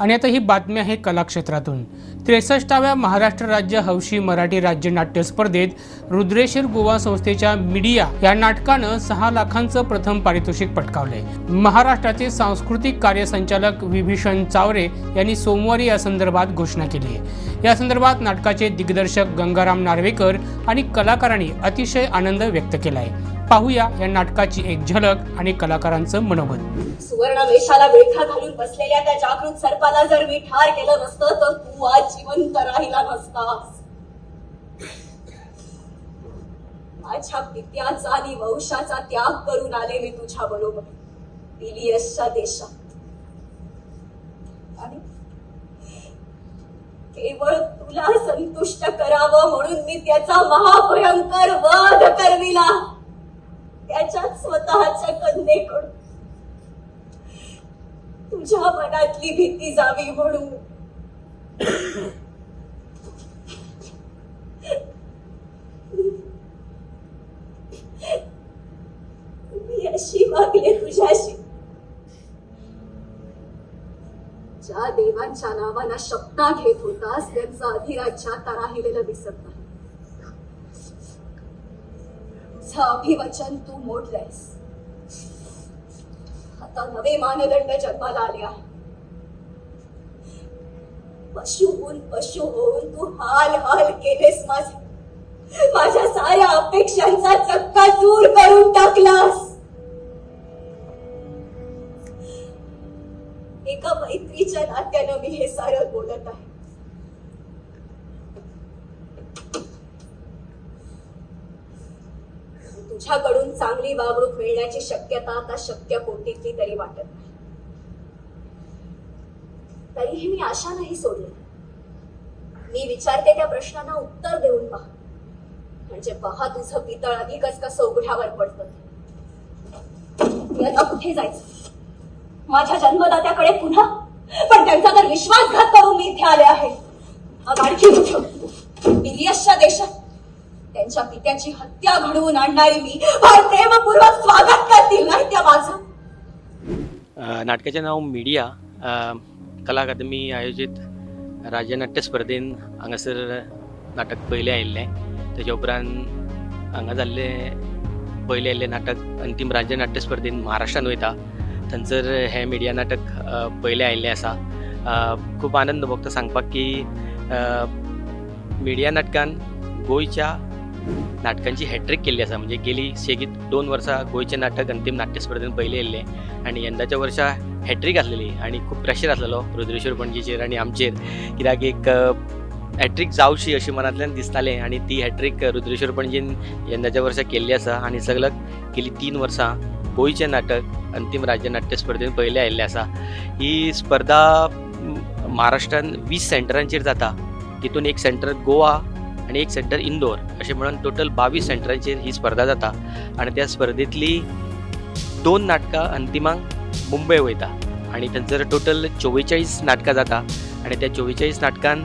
आणि आता ही बातमी आहे कलाक्षेत्रातून. त्रेसष्टाव्या महाराष्ट्र राज्य हौशी मराठी राज्य नाट्य स्पर्धेत रुद्रेश्वर गोवा संस्थेच्या मीडिया या नाटकानं सहा लाखांचं प्रथम पारितोषिक पटकावलंय. महाराष्ट्राचे सांस्कृतिक कार्य संचालक विभीषण चावरे यांनी सोमवारी या संदर्भात घोषणा केली आहे. या संदर्भात नाटकाचे दिग्दर्शक गंगाराम नार्वेकर आणि कलाकारांनी अतिशय आनंद व्यक्त केलाय. पाहूया या नाटकाची एक झलक आणि कलाकारांचं मनोगत सुवर्ण वेशाला वेठा घालून बसलेल्या त्या जागृत सर्पाला जर मी ठार केलं नसतं तर तू आज जिवंत राहिला नसतास. माझ्या पित्याचा आणि वंशाचा त्याग करून आले मी तुझ्या बरोबर. पिलियसच्या देशात. आणि केवळ तुला संतुष्ट करावं म्हणून मी त्याचा महाभयंकर वध करविला. त्याच्या स्वतःच्या कन्येकडून. तुझ्या मनातली भीती जावी म्हणून. मी अशी मागले तुझ्याशी. ज्या देवांच्या नावाला शब्दा घेत होतास त्यांचा अधिराज्यात राहिलेलं दिसत नाही. माझं अभिवचन तू मोडलंयस. आता नवे मानदंड जन्माला आले आहे पशुहून पशु होऊन तू हाल हाल केलेस माझे. माझ्या साऱ्या अपेक्षांचा चक्का दूर करून टाकलास. एका मैत्रीच्या नात्यानं मी हे सारं बोलत आहे. चांगली वागणूक मिळण्याची शक्यता आता शक्य कोटीतली तरी वाटत नाही. तरीही मी आशा नाही सोडली. मी विचारते त्या प्रश्नांना उत्तर देऊन पहा. म्हणजे पहा तुझं पितळ अधिकच कसं उघड्यावर पडत. मी आता कुठे जायचं? माझ्या जन्मदात्याकडे पुन्हा? पण त्यांचा तर विश्वासघात करून मी इथे आले आहे. मग आणखी बिलियसच्या तुमच्या पित्याची हत्या घडवून आणणारी मी प्रेमपूर्वक स्वागत करतील नाही त्या माझं नाटकाचे नाटकाचें नांव मिडिया. कला अकादमी आयोजीत राज्य नाट्य स्पर्धेन हांगासर नाटक पयलें आयिल्लें. तेजे उपरांत हांगा जाल्ले पयलें आयिल्लें नाटक अंतीम राज्य नाट्य स्पर्धेन महाराष्ट्रान वयता. थंयसर हें मिडिया नाटक पयलें आयिल्लें आसा. खूब आनंद भोगता सांगपाक की मिडिया नाटकान गोंयच्या नाटकांची हॅट्रीक केल्ली आसा म्हणजे गेली शेगीत दोन वर्सां गोंयचें नाटक अंतीम नाट्य स्पर्धेन पयलें आणि आनी यंदाच्या वर्सा हॅट्रीक आसलेली आनी खूब प्रेशर आसलेलो रुद्रेश्वर पणजेचेर आनी आमचेर. कित्याक एक हॅट्रीक जावशी अशें मनांतल्यान दिसतालें. आनी ती हॅट्रीक रुद्रेश्वर पणजेन यंदाच्या वर्सा केल्ली आसा आनी सगळ्याक गेली तीन वर्सां गोंयचें नाटक अंतीम राज्य नाट्य स्पर्धेन पयलें आयिल्लें आसा ही स्पर्धा म, महाराष्ट्रान वीस सेंटरांचेर जाता. तितून एक सेंटर गोवा आनी एक सेंटर इंदोर अशें म्हणून टोटल बावीस सेंटरांचेर ही स्पर्धा जाता. आनी त्या स्पर्धेतली दोन नाटकां अंतिमांक मुंबय वयता आनी थंयसर टोटल चोवेचाळीस नाटकां जाता. आनी त्या चोवेचाळीस नाटकान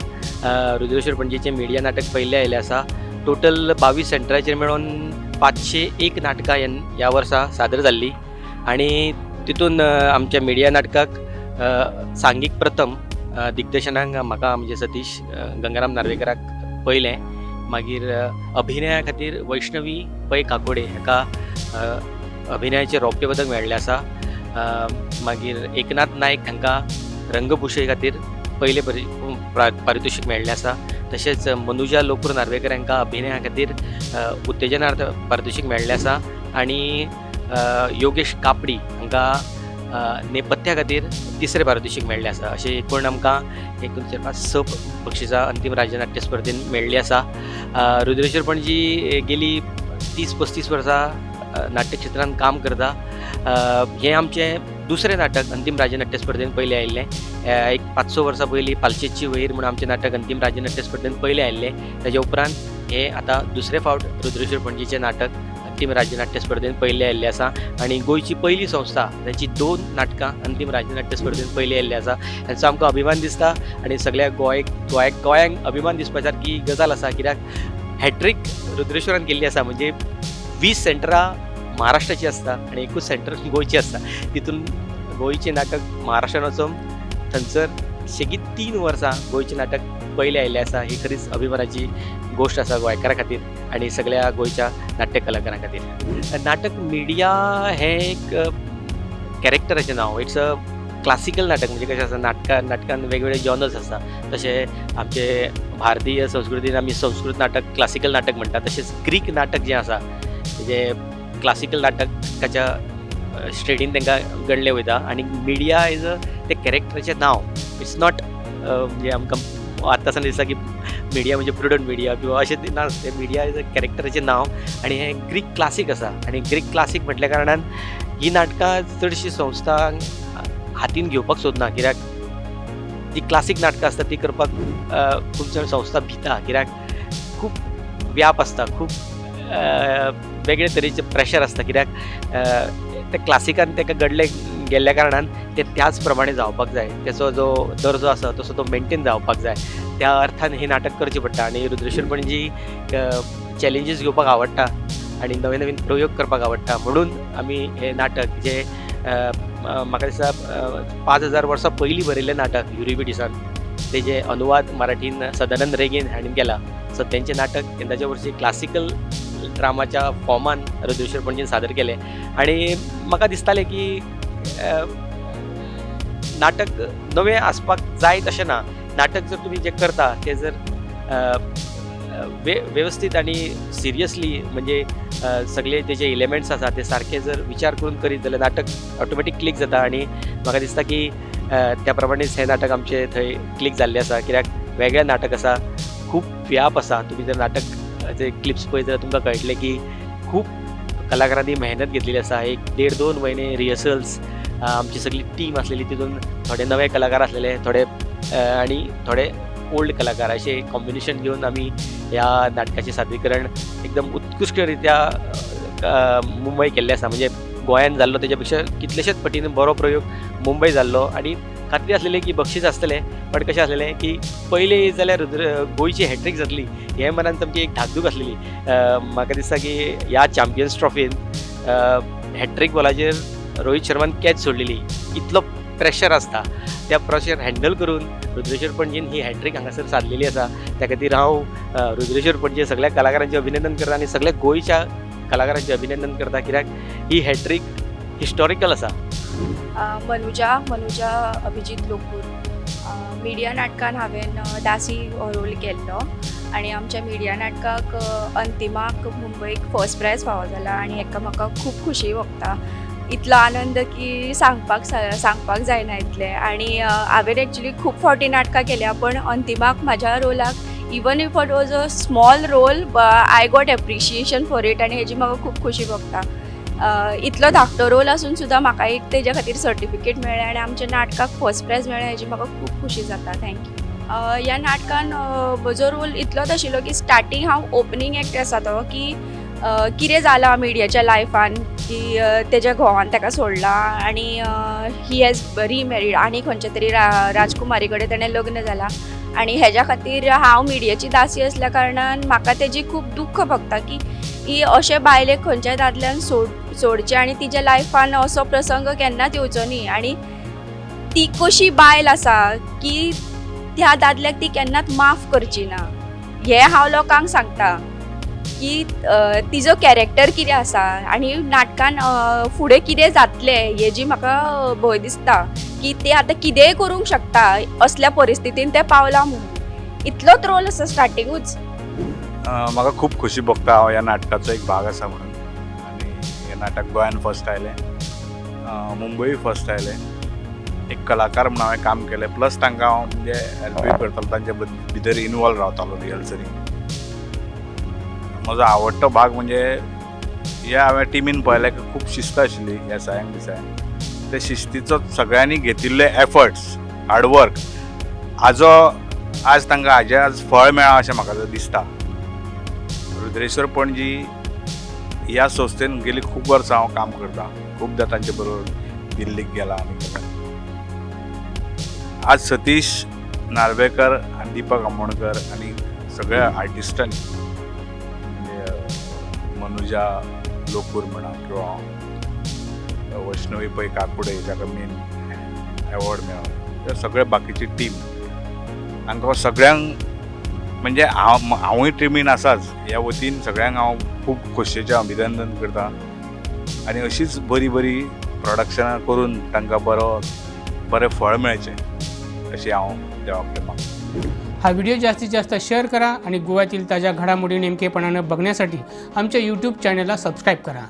रुद्रेश्वर पणजेचें मिडिया नाटक पयलें आयलें आसा टोटल बावीस सेंटराचेर मेळून पांचशे एक नाटकां ह्या वर्सा सादर जाल्लीं आनी तितून आमच्या मिडिया नाटकाक सांगीक प्रथम दिग्दर्शनाक म्हाका म्हणजे सतीश गंगाराम नार्वेकराक पयलें मागीर अभिनया खातीर वैष्णवी पै काकोडे हाका अभिनयाचें रौप्य पदक मेळ्ळें आसा मागीर एकनाथ नायक हांकां रंगभुशे खातीर पयलें परि पारितोशीक मेळ्ळें आसा. तशेंच मनुजा लोकूर नार्वेकर हांकां अभिनया खातीर उत्तेजनार्थ पारितोशीक मेळ्ळें आसा. आनी योगेश कापडी हांकां नेपथ्या खातीर तिसरे पारितोशीक मेळ्ळें आसा अशें एकूण आमकां एकूण चार पांच स बक्षिसां अंतीम राज्यनाट्य स्पर्धेन मेळ्ळीं आसा रुद्रेश्वर पणजी गेली तीस पस्तीस वर्सां नाट्य क्षेत्रांत काम करता. हें आमचें दुसरें नाटक अंतीम राज्यनाट्य स्पर्धेन पयलें आयिल्लें. एक पांच स वर्सां पयलीं पालशेची वयर म्हणून आमचें नाटक अंतीम राज्यनाट्य स्पर्धेन पयलें आयिल्लें. ताज्या उपरांत हें आतां दुसरे फावट रुद्रेश्वर पणजीचें नाटक अंतिम राज्यनाट्य स्पर्धेत स्पर्धेन पयलें आयिल्लें आसा आनी गोंयची पयली संस्था ताची दोन नाटकां अंतीम राज्यनाट्य स्पर्धेन पयलीं आयिल्लीं आसा हाचो आमकां अभिमान दिसता आनी सगळ्या गोंय गोंयाक गोंयांक अभिमान दिसपा सारकी गजाल आसा कित्याक हॅट्रीक रुद्रेश्वरान केल्ली आसा म्हणजे वीस सेंटरां महाराष्ट्राची आसता आनी एकूच सेंटर गोंयची आसता तितून गोंयचें नाटक महाराष्ट्रान वचून थंयसर शेगी तीन वर्सां गोंयचें नाटक पयलें आयिल्लें आसा ही खरीच अभिमानाची गोश्ट आसा गोंयकारा खातीर आनी सगळ्या गोंयच्या नाट्य कलाकारां खातीर. नाटक मिडिया हें एक कॅरेक्टराचें नांव. इट्स अ क्लासिकल नाटक म्हणजे कशें आसा नाटकां नाटकान वेगवेगळे जॉनर्स आसा तशें आमचे भारतीय संस्कृतीन आमी संस्कृत नाटक क्लासिकल नाटक म्हणटा तशेंच ग्रीक नाटक जें आसा जे क्लासिकल नाटकाच्या स्टेडीन तांकां गणले वयता. आनी मिडिया इज अ ते कॅरेक्टराचें नांव. इट्स नॉट म्हणजे आमकां आतां सावन दिसता की मिडिया म्हणजे प्रुडंट मिडिया किंवा अशें ना ते मिडिया इज अ कॅरेक्टराचें नांव आनी हें ग्रीक क्लासीक आसा आनी ग्रीक क्लासीक म्हटल्या कारणान ही नाटकां चडशी संस्था हातीन घेवपाक सोदना. कित्याक जी क्लासीक नाटकां आसता ती करपाक खूब जाण संस्था भिता. कित्याक खूब व्याप आसता खूब वेगळे तरेचे प्रेशर आसता कित्याक त्या क्लासिकान ताका घडले गेल्ल्या कारणान ते त्याच प्रमाणे जावपाक जाय. त्याचो जो दर्जो आसा तसो तो मेंटेन जावपाक जाय. त्या अर्थान हे नाटक करचें पडटा आनी रुद्रेश्वर पणजी चॅलेंजीस घेवपाक आवडटा आनी नवे नवीन प्रयोग करपाक आवडटा. म्हणून आमी हे नाटक जे म्हाका दिसता पांच हजार वर्सां पयलीं बरयल्लें नाटक युरिबिडिसान तेजे अनुवाद मराठीन सदानंद रेगेन हाणें केला. सो तेंचें नाटक यंदाच्या वर्सी क्लासिकल ड्रामाच्या फॉर्मान रुद्रेश्वर पणजीन सादर केलें. आनी म्हाका दिसतालें की नाटक नवें आसपाक जाय तशें ना. नाटक जर तुमी जें करता तें जर वे वेवस्थीत आनी सिरियसली म्हणजे सगळे त्याचे इलेमेंट्स आसा ते सारके जर विचार करून करीत जाल्यार नाटक ऑटोमॅटीक क्लिक जाता आनी म्हाका दिसता की त्या प्रमाणेच हें नाटक आमचें थंय क्लिक जाल्लें आसा कित्याक वेगळें नाटक आसा खूब व्याप आसा तुमी जर नाटक क्लिप्स पळयत जाल्यार तुमकां कळटलें की खूब कलाकारांनी मेहनत घेतलेली आसा एक देड दोन म्हयने रिहर्सल्स आमची सगळी टीम आसलेली तितून थोडे नवे कलाकार आसलेले थोडे आणि आनी थोडे ओल्ड कलाकार. अशें कॉम्बिनेशन घेवन आमी ह्या नाटकाचें सादरीकरण एकदम उत्कृश्ट रित्या मुंबय केल्लें आसा म्हणजे गोंयान जाल्लो त्याच्यापेक्षा पेक्षा कितलेशेच पटीन बरो प्रयोग मुंबय जाल्लो आनी खात्री आसलेली की बक्षीस आसतलें पण कशें आसलेलें की पयली जाल्यार रुद्र गोंयची हॅट्रीक जातली हे मनान सामकी एक धाकधूक आसलेली म्हाका दिसता की ह्या चॅम्पियन्स ट्रॉफीन हॅट्रीक बॉलाचेर रोहीत शर्मान कॅच सोडलेली इतलो प्रेशर आसता त्या प्रेशर हँडल करून रुद्रेश्वर पणजीन ही हॅट्रीक हांगासर साधलेली आसा त्या खातीर हांव रुद्रेश्वर पणजे सगळ्या कलाकारांचें अभिनंदन करता आनी सगळ्या गोंयच्या कलाकारांचें अभिनंदन करता. कित्याक? ही हॅट्रीक हिस्टॉरिकल आसा मनुजा मनुजा अभिजीत लोकूर. मिडिया नाटकान हांवें दासी हो रोल केल्लो. आनी आमच्या मिडिया नाटकाक अंतिमाक मुंबयक फर्स्ट प्रायज फावो जाला आनी हेका म्हाका खूब खुशी भोगता. इतलो आनंद की सांगपाक सांगपाक जायना इतलें. आनी हांवें एक्चुली खूब फावटी नाटकां केल्या पण अंतिमाक म्हाज्या रोलाक even if it was a small role I got appreciation for it आनी हेजी म्हाका खूब खुशी भोगता. इतलो धाकटो रोल आसून सुद्दां म्हाका एक तेज्या खातीर सर्टिफिकेट मेळ्ळें आनी आमच्या नाटकाक फर्स्ट प्रायज मेळ्ळें हेजी म्हाका खूब खुशी जाता. थँक्यू ह्या नाटकान म्हजो रोल इतलोच आशिल्लो की स्टार्टींग हांव ओपनींग एक्ट आसा तो की कितें जालां मिडियाच्या लायफान की तेज्या घोवान ताका सोडला आनी ही हॅज रिमॅरीड आनी खंयच्या तरी रा राजकुमारी कडेन ताणें लग्न जालां आनी हेज्या खातीर हांव मिडियाची दासी असल्या कारणान म्हाका तेजी खूब दुख्ख भोगता की ही अशे बायलेक खंयच्या दादल्यान सोड जोडचे आनी तिच्या लायफान असो प्रसंग केन्नाच येवचो न्ही आनी ती कशी बायल आसा की त्या दादल्याक ती केन्नाच माफ करची ना? हें हांव लोकांक सांगता की तिजो कॅरेक्टर कितें आसा आनी नाटकान फुडें कितें जातलें हेजी म्हाका भंय दिसता की ते आतां कितेंय करूंक शकता असल्या परिस्थितीन तें पावलां म्हणून. इतलोच रोल आसा स्टार्टिंगूच म्हाका खूब खोशी भोगता हांव ह्या नाटकाचो एक भाग आसा म्हणून. नाटक गोंयान फर्स्ट आयलें मुंबई फर्स्ट आयलें एक कलाकार म्हणून हांवें काम केलें प्लस तांकां हांव म्हणजे हेल्पूय करतालो तांचे भितर इनवॉल्व रावतालो रिहर्सलींग म्हजो आवडटो भाग म्हणजे हे हांवें टिमीन पळयलें की खूब शिस्त आशिल्ली ह्या सायंक दिसांनी ते शिस्तीचो सगळ्यांनी घेतिल्ले एफर्ट्स हार्डवर्क हाजो आज तांकां हाजें आज फळ मेळ्ळां अशें म्हाका दिसता. रुद्रेश्वर पणजी ह्या संस्थेन गेली खूब वर्सां हांव काम करता खूबदां तांचे बरोबर दिल्लीक गेला आनी आज सतीश नार्वेकर आनी दिपक आमोणकर आनी सगळ्या आर्टिस्टांनी म्हणजे मनुजा लोकूर म्हणा किंवा वैष्णवी पै काकुडे जाका मेन एवॉर्ड मेळ्ळो ते सगळे बाकीची टीम तांकां सगळ्यांक म्हणजे हांव हांवूय ट्रिमीन आसाच ह्या वतीन सगळ्यांक हांव खूब खोशयेचें अभिनंदन करतां. आनी अशीच बरी बरी प्रोडक्शनां करून तांकां बरो बरें फळ मेळचें अशी हांव देवाक मागतां. हा व्हिडिओ जास्तीत जास्त शेअर करा आणि गोव्यातील ताज्या घडामोडी नेमकेपणानं बघण्यासाठी आमच्या यूट्यूब चॅनलला सबस्क्राईब करा.